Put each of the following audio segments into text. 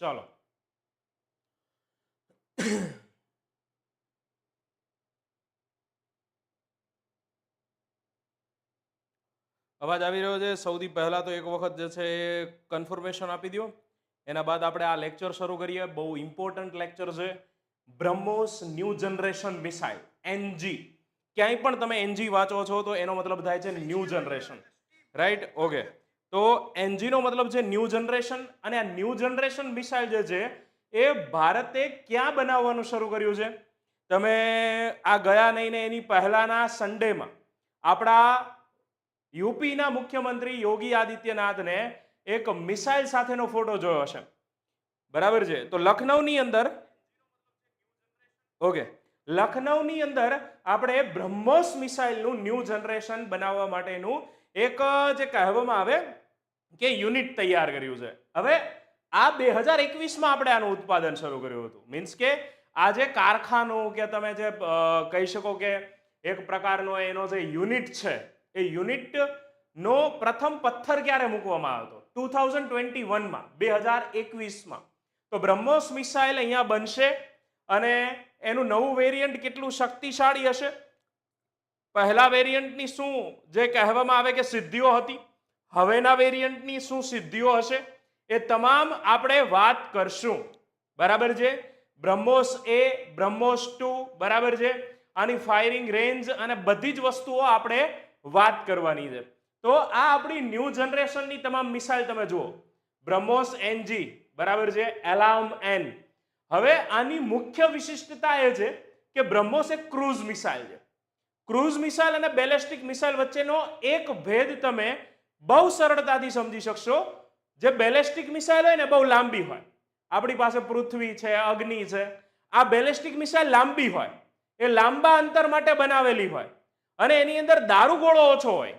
ચાલો. અવાજ આવી રહ્યો છે. સૌથી પહેલાં તો એક વખત જે છે એ કન્ફર્મેશન આપી દો એના બાદ આપણે આ લેક્ચર શરૂ કરીએ. બહુ ઇમ્પોર્ટન્ટ લેક્ચર છે. BrahMos new generation missile NG ક્યાંય પણ તમે એનજી વાંચો છો તો એનો મતલબ થાય છે ન્યૂ જનરેશન રાઈટ ઓકે તો એનજીનો મતલબ છે ન્યૂ જનરેશન અને આ ન્યૂ જનરેશન મિસાઇલ જે છે એ ભારતે ક્યાં બનાવવાનું શરૂ કર્યું છે? તમે આ ગયા નહીં ને એની પહેલાના સન્ડેમાં આપણા યુપીના મુખ્યમંત્રી યોગી આદિત્યનાથને એક મિસાઇલ સાથેનો ફોટો જોયો હશે. બરાબર છે? તો લખનૌની અંદર ઓકે લખનૌની અંદર આપણે બ્રહ્મોસ મિસાઇલનું ન્યૂ જનરેશન બનાવવા માટેનું એક જે કહેવામાં આવે કે યુનિટ તૈયાર કર્યું છે. હવે આ બે હજાર એકવીસમાં આપણે આનું ઉત્પાદન શરૂ કર્યું હતું. મીન્સ કે આ જે કારખાનું કે તમે જે કહી શકો કે એક પ્રકારનો એનો જે યુનિટ છે, એ યુનિટ નો પ્રથમ પથ્થર ક્યારે મૂકવામાં આવ્યો હતો? ટુ થાઉઝન્ડ ટ્વેન્ટી વનમાં, બે હજાર એકવીસમાં. તો બ્રહ્મોસ મિસાઇલ અહીંયા બનશે અને એનું નવું વેરિયન્ટ કેટલું શક્તિશાળી હશે? પહેલા વેરિયન્ટની શું જે કહેવામાં આવે કે સિદ્ધિઓ હતી, હવેના વેરિયન્ટની શું સિદ્ધિઓ હશે, એ તમામ આપણે વાત કરશું. બરાબર છે? બ્રહ્મોસ એ, બ્રહ્મોસ ટુ, બરાબર છે? આની ફાયરિંગ રેન્જ અને બધી જ વસ્તુઓ આપણે વાત કરવાની છે. તો આ આપણી ન્યૂ જનરેશનની તમામ મિસાઇલ તમે જુઓ. બ્રહ્મોસ એનજી બરાબર છે? એલાર્મ એન. હવે આની મુખ્ય વિશિષ્ટતા એ છે કે બ્રહ્મોસ એક ક્રૂઝ મિસાઇલ છે. ક્રૂઝ મિસાઇલ અને બેલેસ્ટિક મિસાઇલ વચ્ચેનો એક ભેદ તમે બહુ સરળતાથી સમજી શકશો. જે બેલેસ્ટિક મિસાઇલ હોય ને બહુ લાંબી હોય. આપણી પાસે પૃથ્વી છે, અગ્નિ છે. આ બેલેસ્ટિક મિસાઇલ લાંબી હોય. એ લાંબા અંતર માટે બનાવેલી હોય. અને એની અંદર દારૂગોળો ઓછો હોય.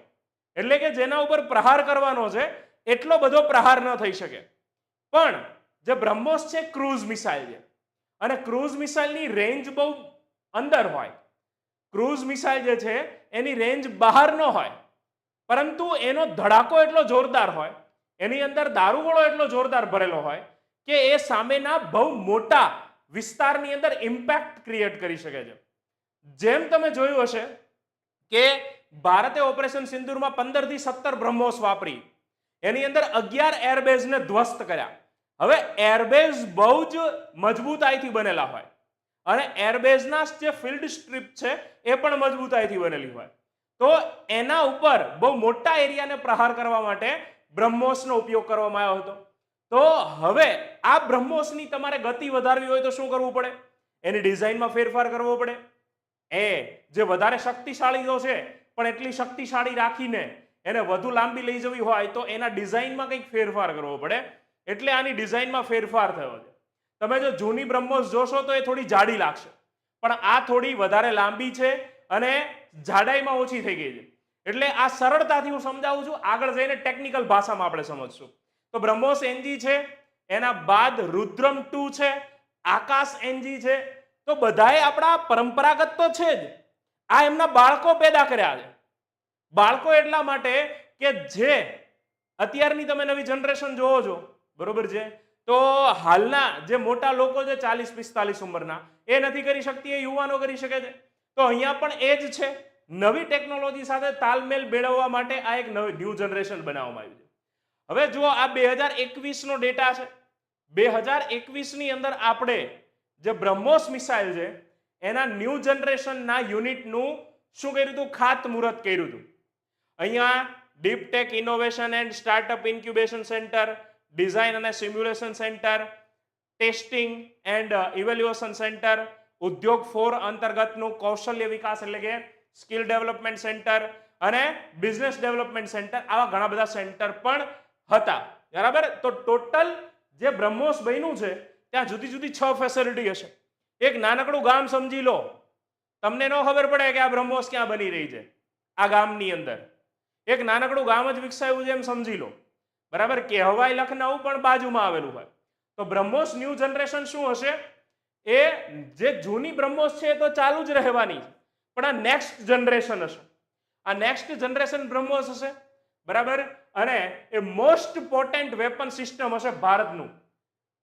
એટલે કે જેના ઉપર પ્રહાર કરવાનો છે, એટલો બધો પ્રહાર ન થઈ શકે. પણ જે બ્રહ્મોસ છે, ક્રૂઝ મિસાઇલ છે અને ક્રૂઝ મિસાઇલની રેન્જ બહુ અંદર હોય. ક્રૂઝ મિસાઇલ જે છે, એની રેન્જ બહાર ન હોય. પરંતુ એનો ધડાકો એટલો જોરદાર હોય, એની અંદર દારૂગોળો એટલો જોરદાર ભરેલો હોય, કે એ સામેના બહુ મોટા વિસ્તારની અંદર ઇમ્પેક્ટ ક્રિએટ કરી શકે છે. જેમ તમે જોયું હશે કે ભારતે ઓપરેશન સિંદુરમાં પંદરથી સત્તર બ્રહ્મોસ વાપરી. એની અંદર અગિયાર એરબેઝને ધ્વસ્ત કર્યા. હવે એરબેઝ બહુ જ મજબૂતાઈથી બનેલા હોય. અને એરબેઝના જે ફિલ્ડ સ્ટ્રીપ છે, એ પણ મજબૂતાઈથી બનેલી હોય. તો એના ઉપર બહુ મોટા એરિયાને પ્રહાર કરવા માટે બ્રહ્મોસનો ઉપયોગ કરવામાં આવ્યો હતો. તો હવે આ બ્રહ્મોસની તમારે ગતિ વધારવી હોય તો શું કરવું પડે? એની ડિઝાઇનમાં ફેરફાર કરવો પડે. એ જે વધારે શક્તિશાળી છે, પણ એટલી શક્તિશાળી રાખીને એને વધુ લાંબી લઈ જવી હોય તો એના ડિઝાઇનમાં કંઈક ફેરફાર કરવો પડે. એટલે આની ડિઝાઇનમાં ફેરફાર થયો છે. તમે જો જૂની બ્રહ્મોસ જોશો તો એ થોડી જાડી લાગશે. પણ આ થોડી વધારે લાંબી છે અને જાડાઈમાં ઓછી થઈ ગઈ છે. એટલે આ સરળતાથી હું સમજાવું છું, આગળ જઈને ટેકનિકલ ભાષામાં આપણે સમજશું. તો બ્રહ્મોસ એનજી છે, એના બાદ રુદ્રમ ટુ છે, આકાશ એનજી છે. તો બધાએ આપણા પરંપરાગત તો છે જ. આ એમના બાળકો પેદા કર્યા છે. બાળકો એટલા માટે કે જે અત્યારની તમે નવી જનરેશન જોવો છો બરોબર છે? તો હાલના જે મોટા લોકો છે ચાલીસ, પિસ્તાલીસ ઉંમરના, એ નથી કરી શકતી, એ યુવાનો કરી શકે છે. તો અહીંયા પણ એ જ છે. નવી ટેકનોલોજી સાથે તાલમેલ મેળવવા માટે આ એક નવી, ન્યૂ જનરેશન બનાવવામાં આવ્યું છે. હવે જુઓ આ બે હજાર એકવીસનો ડેટા છે, બે હજાર એકવીસની અંદર આપણે જે બ્રહ્મોસ મિસાઇલ છે, એના ન્યૂ જનરેશનના યુનિટનું શું કર્યું હતું? ખાતમુહૂર્ત કર્યું હતું. અહીંયા deeptech innovation and startup incubation centre design અને simulation centre testing and evaluation centre ઉદ્યોગ ફોર અંતર્ગતનું કૌશલ્ય વિકાસ એટલે કે સ્કિલ ડેવલપમેન્ટ સેન્ટર અને બિઝનેસ ડેવલપમેન્ટ સેન્ટર આવા ઘણા બધા સેન્ટર પણ હતા. બરાબર? તો ટોટલ જે બ્રહ્મોસ બન્યું છે, ત્યાં જુદી જુદી છ ફેસિલિટી હશે. એક નાનકડું ગામ સમજી લો. તમને ન ખબર પડે કે આ બ્રહ્મોસ ક્યાં બની રહી છે, આ ગામની અંદર. એક નાનકડું ગામ જ વિકસાયું છે એમ સમજી લો. બરાબર? કહેવાય લખનઉ પણ બાજુમાં આવેલું હોય. તો બ્રહ્મોસ ન્યૂ જનરેશન શું હશે? એ જે જૂની બ્રહ્મોસ છે એ તો ચાલુ જ રહેવાની પણ આ નેક્સ્ટ જનરેશન હશે. આ નેક્સ્ટ જનરેશન બ્રહ્મોસ હશે, બરાબર? અને એ મોસ્ટ પોટેન્ટ વેપન સિસ્ટમ હશે ભારતનું.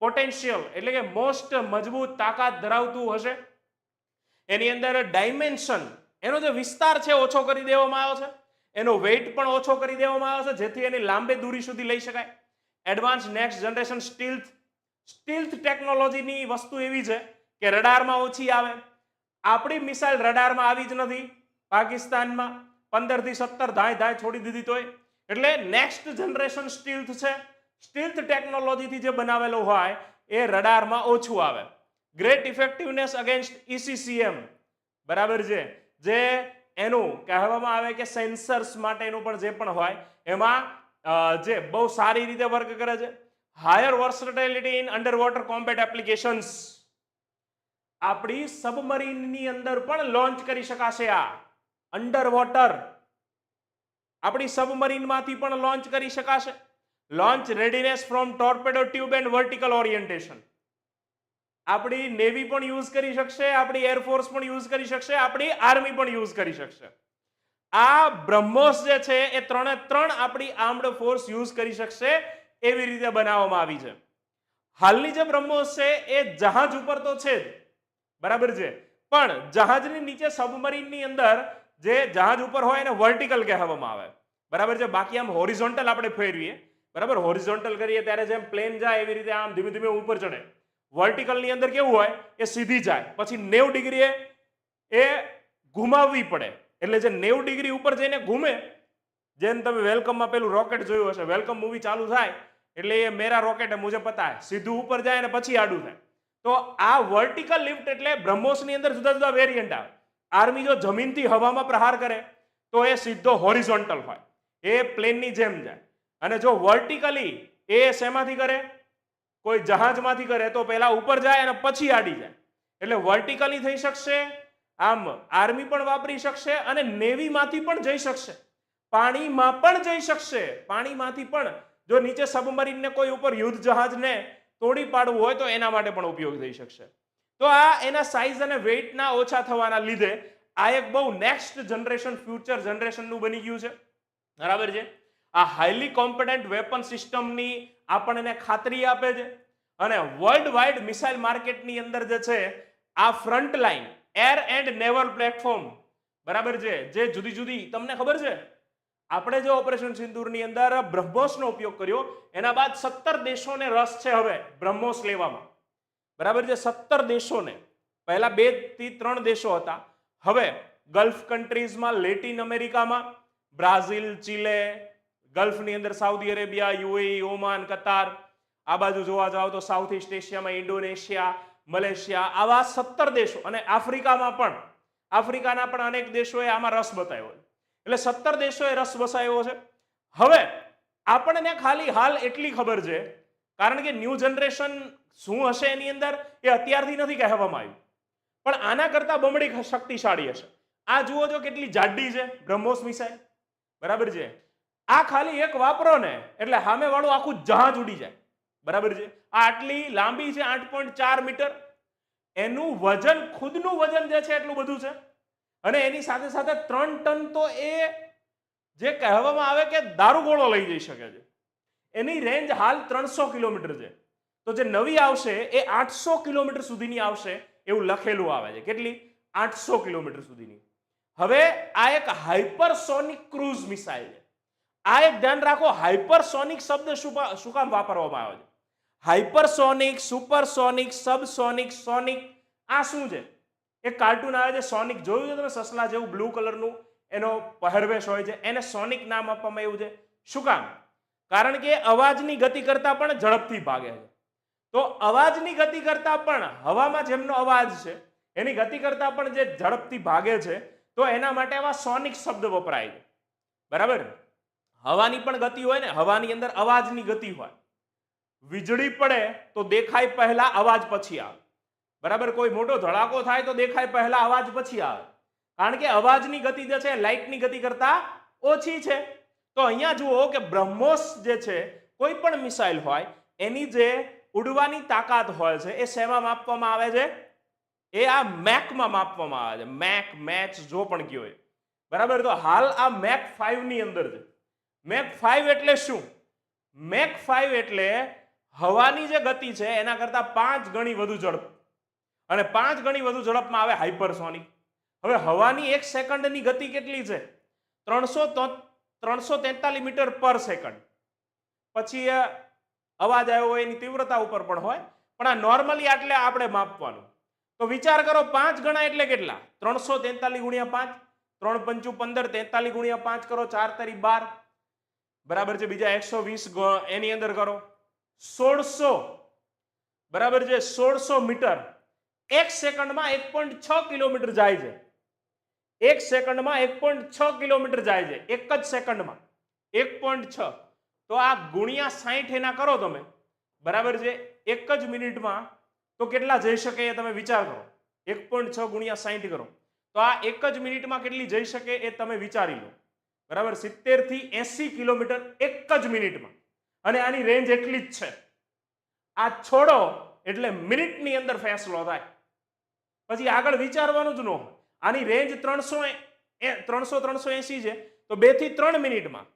પોટેન્શિયલ એટલે કે મોસ્ટ મજબૂત તાકાત ધરાવતું હશે. એની અંદર ડાયમેન્શન એનો જે વિસ્તાર છે, ઓછો કરી દેવામાં આવ્યો છે. એનો વેઇટ પણ ઓછો કરી દેવામાં આવે છે, જેથી એની લાંબે દૂરી સુધી લઈ શકાય. Advance next generation stealth stealth ટેકનોલોજીની વસ્તુ એવી છે કે રડારમાં ઓછી આવે. આપણી મિસાઇલ રડારમાં આવી જ નથી પાકિસ્તાનમાં. પંદરથી સત્તર ધાય ધાય છોડી દીધી તોય. એટલે નેક્સ્ટ જનરેશન સ્ટીલ્થ છે. સ્ટીલ્થ ટેકનોલોજીથી જે બનાવેલો હોય, એ રડારમાં ઓછું આવે. ગ્રેટ ઇફેક્ટિવનેસ અગેન્સ્ટ ઇસીસીએમ બરાબર છે? જે એનું કહેવામાં આવે કે સેન્સર્સ માટેનું પણ જે પણ હોય, એમાં જે બહુ સારી રીતે વર્ક કરે છે. Higher versatility in underwater combat applications. આપણી સબમરીનની અંદર પણ લોન્ચ કરી શકાશે આ. અંડર વોટર આપણી સબમરીનમાંથી પણ લોન્ચ કરી શકાશે. Launch readiness from torpedo tube and vertical orientation. આપણી નેવી પણ યુઝ કરી શકશે, આપણી એરફોર્સ પણ યુઝ કરી શકશે, આપણી આર્મી પણ યુઝ કરી શકશે. આ બ્રહ્મોસ જે છે, એ ત્રણે ત્રણ આપણી આર્મડ ફોર્સ યુઝ કરી શકશે એવી રીતે બનાવવામાં આવી છે. હાલની જે બ્રહ્મોસ છે, એ જહાજ ઉપર તો છે જ. બરાબર છે? પણ જહાજની નીચે સબમરીનની અંદર જે જહાજ ઉપર હોય એને વર્ટિકલ કહેવામાં આવે. બરાબર છે? બાકી આમ હોરિઝોન્ટલ આપણે ફેરવીએ. બરાબર? હોરિઝોન્ટલ કરીએ ત્યારે જેમ પ્લેન જાય એવી રીતે આમ ધીમે ધીમે ઉપર ચડે. વર્ટિકલની અંદર કેવું હોય, એ સીધી જાય. પછી નેવ ડિગ્રીએ એ ઘુમાવવી પડે. એટલે જે નેવ ડિગ્રી ઉપર જઈને ઘૂમે, જેમ તમે વેલકમમાં પેલું રોકેટ જોયું હશે, વેલકમ મૂવી ચાલુ થાય, એટલે એ મેરા રોકેટ મુજે પતાય સીધું ઉપર જાય અને પછી આડું થાય. તો આ વર્ટિકલ લિફ્ટ એટલે બ્રહ્મોસની અંદર જુદા જુદા વેરિયન્ટ આવે. આર્મી જો જમીનથી હવામાં પ્રહાર કરે, તો એ સીધો હોરિઝોન્ટલ હોય. એ પ્લેનની જેમ જાય. અને જો વર્ટિકલી એ શેમાંથી કરે? કોઈ જહાજમાંથી કરે તો પહેલા ઉપર જાય અને પછી આડી જાય. એટલે વર્ટિકલી થઈ શકશે, આમ આર્મી પણ વાપરી શકશે અને નેવીમાંથી પણ જઈ શકશે. પાણીમાં પણ જઈ શકશે. પાણીમાંથી પણ જો નીચે સબમરીનને કોઈ ઉપર યુદ્ધ જહાજને તોડી પાડવું હોય તો એના માટે પણ ઉપયોગ થઈ શકશે. તો આ એના સાઇઝ અને વેઇટના ઓછા થવાના લીધે આ એક બહુ નેક્સ્ટ જનરેશન ફ્યુચર જનરેશનનું બની ગયું છે. બરાબર છે? આ હાઈલી કોમ્પિટન્ટ વેપન સિસ્ટમની આપણને ખાતરી આપે છે. અને વર્લ્ડ વાઇડ મિસાઇલ માર્કેટની અંદર જે છે, આ front line air and naval platform બરાબર છે? જે જુદી જુદી, તમને ખબર છે? આપણે જે ઓપરેશન સિંદૂરની અંદર બ્રહ્મોસનો ઉપયોગ કર્યો, એના બાદ સત્તર દેશોને રસ છે હવે બ્રહ્મોસ લેવામાં. બરાબર છે? સત્તર દેશોને. પહેલા બેથી ત્રણ દેશો હતા. હવે ગલ્ફ કન્ટ્રીઝમાં લેટિન અમેરિકામાં બ્રાઝિલ, ચીલે ગલ્ફની અંદર Saudi Arabia, UAE, Oman, Qatar. આ બાજુ જોવા જાઓ તો સાઉથ ઇસ્ટ એશિયામાં ઇન્ડોનેશિયા, મલેશિયા આવા સત્તર દેશો અને આફ્રિકામાં પણ, આફ્રિકાના પણ અનેક દેશોએ આમાં રસ બતાવ્યો એટલે સત્તર દેશોએ રસ બસાવ્યો છે. હવે, આપણને ખાલી હાલ એટલી ખબર છે, કારણ કે ન્યૂ જનરેશન શું હશે એની અંદર એ અત્યારથી નથી કહેવામાં આવ્યું. પણ આના કરતાં બમણી શક્તિશાળી હશે. આ જુઓ જો કેટલી જાડી છે, બ્રહ્મોસ મિસાઇલ. બરાબર છે? આ ખાલી એક વાપરો ને, એટલે સામેવાળું આખું જહાજ ઉડી જાય. બરાબર છે? આ આટલી લાંબી છે, આઠ પોઈન્ટ ચાર મીટર. એનું વજન, ખુદનું વજન જે છે એટલું બધું છે. અને એની સાથે સાથે ત્રણ ટન તો એ જે કહેવામાં આવે કે દારૂગોળો લઈ જઈ શકે છે. એની રેન્જ હાલ ત્રણસો કિલોમીટર છે. તો જે નવી આવશે, એ આઠસો કિલોમીટર સુધીની આવશે, એવું લખેલું આવે છે. કેટલી? આઠસો કિલોમીટર સુધીની. હવે આ એક હાઇપરસોનિક ક્રૂઝ મિસાઇલ છે. આ એક ધ્યાન રાખો હાઇપરસોનિક શબ્દ શું કામ વાપરવામાં આવે છે? હાઇપરસોનિક સુપરસોનિક સબસોનિક સોનિક આ શું છે? એક કાર્ટૂન આવે છે સોનિક જોયું છે તમે? સસલા જેવું બ્લુ કલરનું એનો પહેરવેશ હોય છે, એને સોનિક નામ આપવામાં આવ્યું છે. શું કામ? કારણ કે અવાજની ગતિ કરતા પણ ઝડપથી ભાગે છે. તો અવાજની ગતિ કરતા પણ, હવામાં જેમનો અવાજ છે, એની ગતિ કરતા પણ જે ઝડપથી ભાગે છે, તો એના માટે આવા સોનિક શબ્દ વપરાય છે. બરાબર? હવાની પણ ગતિ હોય ને, હવાની અંદર અવાજની ગતિ હોય. વીજળી પડે તો દેખાય પહેલા અવાજ પછી આવે. બરાબર? કોઈ મોટો ધડાકો થાય તો દેખાય પહેલા અવાજ પછી આવે. કારણ કે અવાજની ગતિ જે છે, લાઇટની ગતિ કરતા ઓછી છે. તો અહીંયા જુઓ કે બ્રહ્મોસ જે છે, કોઈ પણ મિસાઇલ હોય, એની જે ઉડવાની તાકાત હોય છે, એ શેમાં માપવામાં આવે છે? એ આ મેકમાં માપવામાં આવે છે. મેક, મેચ, જો પણ કયો બરાબર? તો હાલ આ મેક ફાઈવની અંદર છે. મેક ફાઈવ એટલે શું? મેક ફાઈવ એટલે હવાની જે ગતિ છે, એના કરતા પાંચ ગણી વધુ ઝડપ. અને પાંચ ગણી વધુ ઝડપમાં આવે હાઇપરસોનિક હવે હવાની એક સેકન્ડની ગતિ કેટલી છે? ત્રણસો ત્રણસો તેતાલીસ મીટર પર સેકન્ડ પછી અવાજ આવ્યો હોય, એની તીવ્રતા ઉપર પણ હોય. પણ આ નોર્મલી આટલે આપણે માપવાનું. તો વિચાર કરો, પાંચ ગણા એટલે કેટલા? ત્રણસો તેતાલીસ ગુણ્યા પાંચ. ત્રણ પંચું પંદર, તેતાલીસ ગુણ્યા પાંચ કરો, ચાર તારી બાર. બરાબર છે? બીજા એકસો વીસ એની અંદર કરો. સોળસો, બરાબર છે? સોળસો મીટર. એક સેકન્ડમાં એક પોઈન્ટ છ કિલોમીટર જાય છે. એક સેકન્ડમાં એક પોઈન્ટ છ કિલોમીટર જાય છે. એક જ સેકન્ડમાં. એક પોઈન્ટ છ. તો આ ગુણ્યા સાહીઠ એના કરો તમે. બરાબર છે? એક જ મિનિટમાં તો કેટલા જઈ શકે એ તમે વિચાર કરો. એક પોઈન્ટ છ ગુણ્યા સાહીઠ કરો. તો આ એક જ મિનિટમાં કેટલી જઈ શકે એ તમે વિચારી લો. બરાબર? સિત્તેરથી એસી કિલોમીટર એક જ મિનિટમાં. અને આની રેન્જ એટલી જ છે. આ છોડો એટલે મિનિટની અંદર ફેસલો થાય. પછી આગળ વિચારવાનું જ ન હોય. આની રેન્જ ત્રણસો ત્રણસો ત્રણસો એસી છે. તો બેથી ત્રણ મિનિટમાં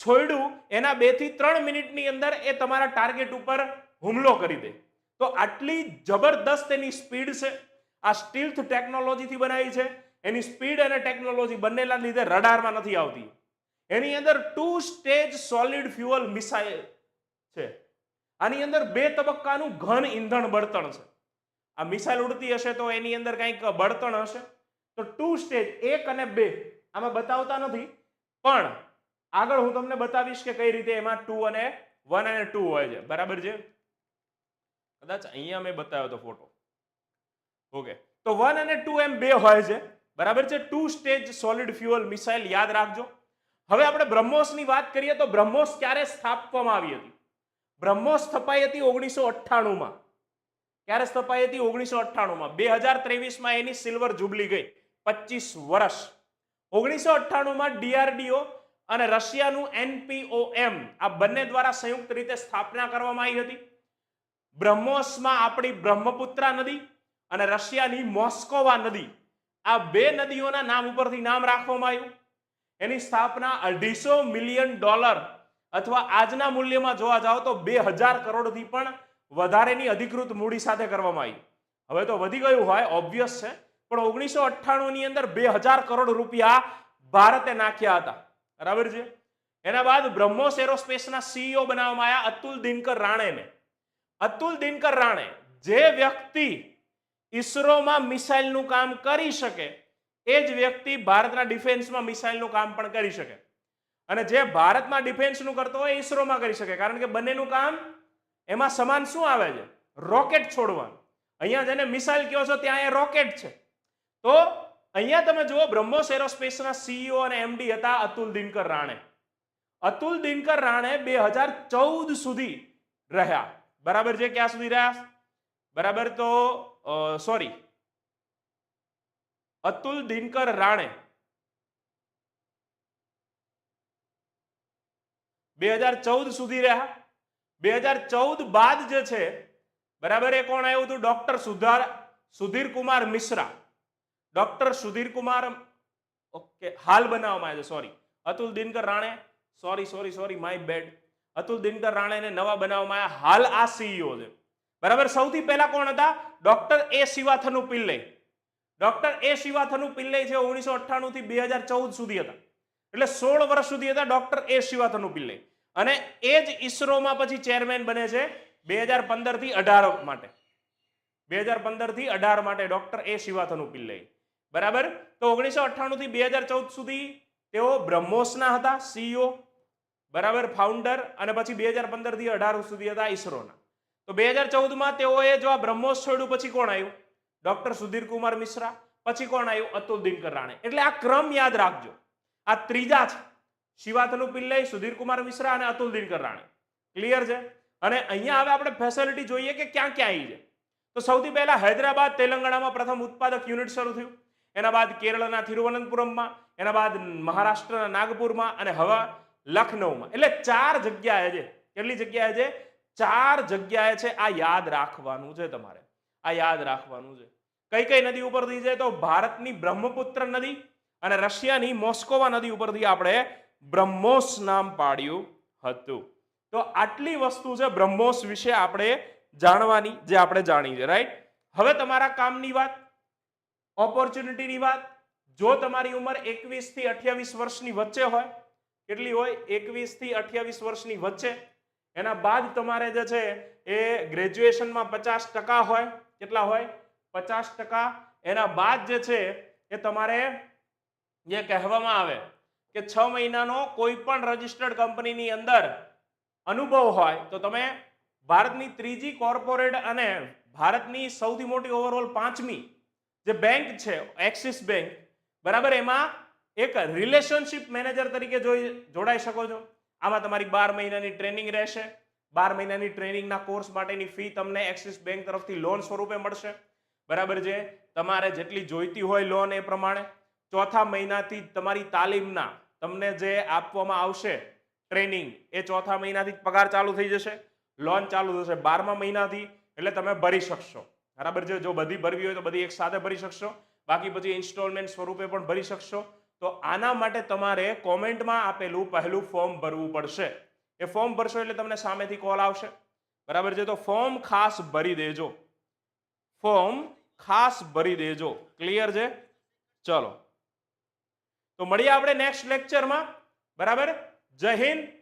છોડ્યું એના બેથી ત્રણ મિનિટની અંદર એ તમારા ટાર્ગેટ ઉપર હુમલો કરી દે. તો આટલી જબરદસ્ત એની સ્પીડ છે. આ સ્ટીલ્થ ટેકનોલોજીથી બનાવી છે. એની સ્પીડ અને ટેકનોલોજી બંનેના લીધે રડારમાં નથી આવતી. એની અંદર two stage solid fuel missile છે. આની અંદર બે તબક્કાનું ઘન ઈંધણ બળતણ છે. આ મિસાઇલ ઉડતી હશે તો એની અંદર કંઈક બળતણ હશે. તો ટુ સ્ટેજ એક અને બે, આમાં બતાવતા નથી. પણ આગળ હું તમને બતાવીશ કે કઈ રીતે એમાં ટુ અને વન અને ટુ હોય છે. બરાબર છે? કદાચ અહીંયા મેં બતાવ્યો હતો ફોટો ઓકે તો વન અને ટુ એમ બે હોય છે. બરાબર છે? Two stage solid fuel missile યાદ રાખજો. હવે આપણે બ્રહ્મોસની વાત કરીએ તો બ્રહ્મોસ ક્યારે સ્થાપવામાં આવી હતી? બ્રહ્મોસ સ્થપાઈ હતી ઓગણીસો અઠ્ઠાણુંમાં. ક્યારે સ્થપાઈ હતી? ઓગણીસો અઠ્ઠાણુંમાં. બે હજાર ત્રેવીસમાં એની સિલ્વર જુબલી ગઈ. પચીસ વર્ષ. ઓગણીસો અઠ્ઠાણુંમાં ડીઆરડીઓ અને રશિયાનું એનપીઓએમ આ બંને દ્વારા સંયુક્ત રીતે સ્થાપના કરવામાં આવી હતી. બ્રહ્મોસમાં આપણી બ્રહ્મપુત્રા નદી અને રશિયાની મોસ્કોવા નદી આ બે નદીઓના નામ ઉપરથી નામ રાખવામાં આવ્યું. એની સ્થાપના અઢીસો મિલિયન ડોલર અથવા આજના મૂલ્યમાં જોવા જાઓ તો બે હજાર કરોડથી પણ વધારેની અધિકૃત મૂડી સાથે કરવામાં આવી. હવે તો વધી ગયું હોય ઓબ્વિયસ છે, પણ ઓગણીસો અઠ્ઠાણુંની અંદર બે હજાર કરોડ રૂપિયા ભારતે નાખ્યા હતા. બરાબર છે? એના બાદ બ્રહ્મોસ એરોસ્પેસના સીઈઓ બનાવવામાં આવ્યા અતુલ દિનકર રાણેને. અતુલ દિનકર રાણે જે વ્યક્તિ ઈસરોમાં મિસાઇલનું કામ કરી શકે એ જ વ્યક્તિ ભારતના ડિફેન્સમાં મિસાઇલનું કામ પણ કરી શકે. અને જે ભારતમાં ડિફેન્સનું કરતો હોય ઈસરોમાં કરી શકે. કારણ કે બંનેનું કામ એમાં સમાન શું આવે છે? રોકેટ છોડવાનું. અહીંયા જેને મિસાઇલ કહો છો ત્યાં એ રોકેટ છે. તો અહીંયા તમે જુઓ, બ્રહ્મોસ એરોસ્પેસના સીઈઓ અને એમડી હતા અતુલ દિનકર રાણે. અતુલ દિનકર રાણે બે હજાર ચૌદ સુધી રહ્યા. બરાબર છે? ક્યાં સુધી રહ્યા? બરાબર તો સોરી અતુલ દિનકર રાણે બે હજાર ચૌદ સુધી રહ્યા. બે હજાર ચૌદ બાદ જે છે, બરાબર એ કોણ આવ્યું હતું? ડોક્ટર સુધાર સુધીર કુમાર મિશ્રા. ડોક્ટર સુધીર કુમાર ઓકે, હાલ બનાવવામાં આવે છે sorry Atul Dinkar Rane sorry sorry sorry my bad Atul Dinkar રાણેને નવા બનાવવામાં આવ્યા. હાલ આ સીઈઓ છે. બરાબર? સૌથી પહેલા કોણ હતા? ડોક્ટર એ શિવાથનુ પિલ્લે. ડોક્ટર એ શિવાથનુ પિલ્લે છે ઓગણીસો અઠ્ઠાણું થી બે હજાર ચૌદ સુધી હતા. એટલે સોળ વર્ષ સુધી હતા ડોક્ટર એ શિવાથનુ પિલ્લે. અને એ જ ઈસરોમાં પછી ચેરમેન બને છે બે હજાર પંદરથી અઢાર માટે. બે હજાર પંદરથી અઢાર માટે ડોક્ટર એ શિવાથનુ પિલ્લે. બરાબર? તો ઓગણીસો અઠ્ઠાણું થી બે હજાર ચૌદ સુધી તેઓ બ્રહ્મોસના હતા સીઈઓ બરાબર? ફાઉન્ડર અને પછી બે હજાર પંદરથી અઢાર સુધી હતા ઈસરોના તો બે હજાર ચૌદમાં તેઓએ જો આ બ્રહ્મોસ છોડ્યું, પછી કોણ આવ્યું? ડોક્ટર સુધીર કુમાર મિશ્રા, પછી કોણ આવ્યું? અતુલ દિનકર રાણે. એટલે આ ક્રમ યાદ રાખજો. આ ત્રીજા છે. શિવાતનુ પિલ્લઈ સુધીર કુમાર મિશ્રા અને અતુલ દિનકર રાણે. ક્લિયર છે? અને અહીંયા હવે આપણે ફેસિલિટી જોઈએ કે ક્યાં ક્યાં આવી છે. તો સૌથી પહેલા હૈદરાબાદ, તેલંગાણામાં પ્રથમ ઉત્પાદક યુનિટ શરૂ થયું. એના બાદ કેરળના તિરુવનંતપુરમમાં, એના બાદ મહારાષ્ટ્રના નાગપુરમાં અને હવે લખનૌમાં એટલે ચાર જગ્યાએ છે કેટલી જગ્યાએ છે ચાર જગ્યાએ છે, આ યાદ રાખવાનું છે તમારે. આ યાદ રાખવાનું છે. કઈ કઈ નદી ઉપરથી છે? તો ભારતની બ્રહ્મપુત્ર નદી અને રશિયાની મોસ્કોવા નદી ઉપરથી આપણે બ્રહ્મોસ નામ પાડ્યું હતું. તો આટલી વસ્તુ છે બ્રહ્મોસ વિશે આપણે જાણવાની, જે આપણે જાણી છે રાઈટ હવે તમારા કામની વાત ઓપોર્ચ્યુનિટીની વાત, જો તમારી ઉંમર એકવીસથી અઠ્યાવીસ વર્ષની વચ્ચે હોય, કેટલી હોય? એકવીસથી અઠ્યાવીસ વર્ષની વચ્ચે. એના બાદ તમારે જે છે એ ગ્રેજ્યુએશનમાં પચાસ ટકા હોય, કેટલા હોય? પચાસ ટકા. એના બાદ જે છે એ તમારે જે કહેવામાં આવે કે છ મહિનાનો કોઈ પણ રજિસ્ટર્ડ કંપનીની અંદર અનુભવ હોય, તો તમે ભારતની ત્રીજી કોર્પોરેટ અને ભારતની સૌથી મોટી ઓવરઓલ પાંચમી જે બેંક છે, એક્સિસ બેંક, બરાબર, એમાં એક રિલેશનશિપ મેનેજર તરીકે જોઈ જોડાઈ શકો છો. આમાં તમારી બાર મહિનાની ટ્રેનિંગ રહેશે. બાર મહિનાની ટ્રેનિંગના કોર્સ માટેની ફી તમને એક્સિસ બેંક તરફથી લોન સ્વરૂપે મળશે. બરાબર છે? તમારે જેટલી જોઈતી હોય લોન એ પ્રમાણે. ચોથા મહિનાથી તમારી તાલીમના તમને જે આપવામાં આવશે ટ્રેનિંગ, એ ચોથા મહિનાથી પગાર ચાલુ થઈ જશે. લોન ચાલુ થશે બારમા મહિનાથી, એટલે તમે ભરી શકશો. બરાબર છે? જો બધી ભરવી હોય તો બધી એક સાથે ભરી શકશો. બાકી પછી ઇન્સ્ટોલમેન્ટ સ્વરૂપે પણ ભરી શકશો. તો આના માટે તમારે કોમેન્ટમાં આપેલું પહેલું ફોર્મ ભરવું પડશે. એ ફોર્મ ભરશો એટલે તમને સામેથી કોલ આવશે. બરાબર છે? તો ફોર્મ ખાસ ભરી દેજો. ફોર્મ ખાસ ભરી દેજો. ક્લિયર છે? ચલો. તો મળીએ આપણે નેક્સ્ટ લેક્ચરમાં. બરાબર? જય હિન્દ.